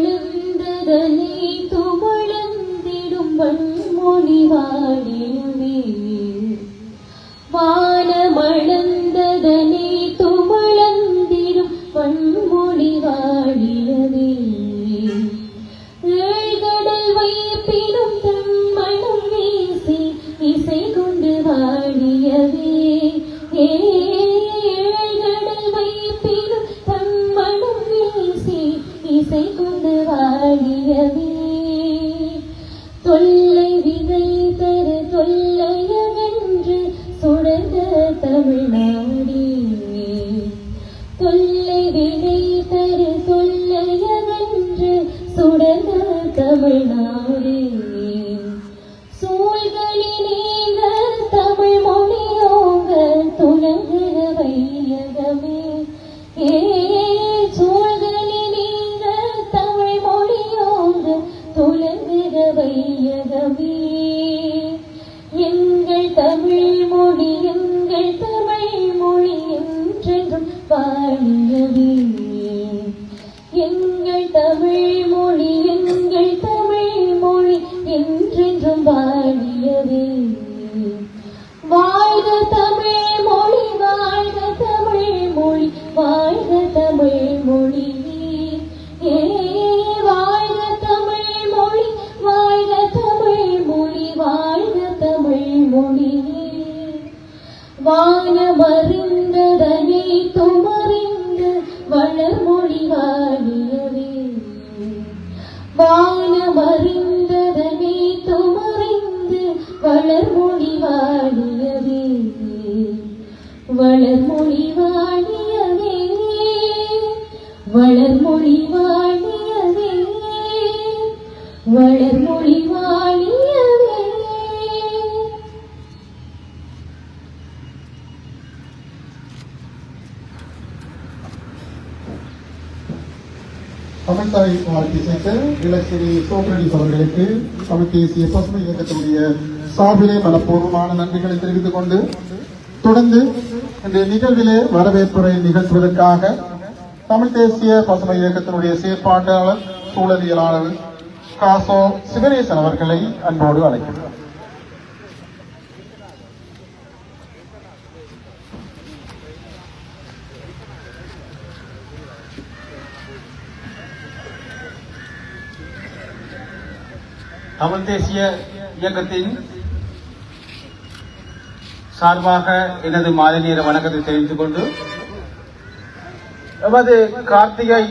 വാനമളുന്തതനീ തുമളന്തിടും വൺമൊഴി വാണിയുമേ വാനമള இசை கொண்டு வாடியவே. தொல்லை விதை தரு தொல்லையவென்று சுடர்ந்த தமிழ்நாடே தொல்லை விதை தரு தொல்லையவென்று சுடர்ந்த தமிழ்நாடே சூழ்களி தமிழ் மொழியோங்க துணங்குக வையகமே. ஏ தமிழ் மொழி எங்கள் தமிழ் மொழி என்றென்றும் வாழியவே வானமறிந்ததனை துமறிந்த வளர்மொழி வாழியவே வானமறிந்ததனை துமறிந்து வளர்மொழி வாழியவே வளர்மொழி வாழியவே வளர்மொழி வாழியவே வளர்மொழி வாழியவே தமிழ்தாய் வாழ்க்கை சேர்த்த இலக்கிரி சோக்ரடிஸ் அவர்களுக்கு தமிழ் தேசிய பசுமை இயக்கத்தினுடைய சார்பிலே மனப்பூர்வமான நன்றிகளை தெரிவித்துக் கொண்டு தொடர்ந்து இந்த நிகழ்விலே வரவேற்புரை நிகழ்த்துவதற்காக தமிழ் தேசிய பசுமை இயக்கத்தினுடைய செயற்பாட்டாளர் சூழலியலாளர் காசோ சிவனேசன் அவர்களை அன்போடு அழைக்கிறார் தமிழ் தேசிய இயக்கத்தின் சார்பாக எனது மாலை நேர வணக்கத்தை தெரிவித்துக் கொண்டு எமது கார்த்திகை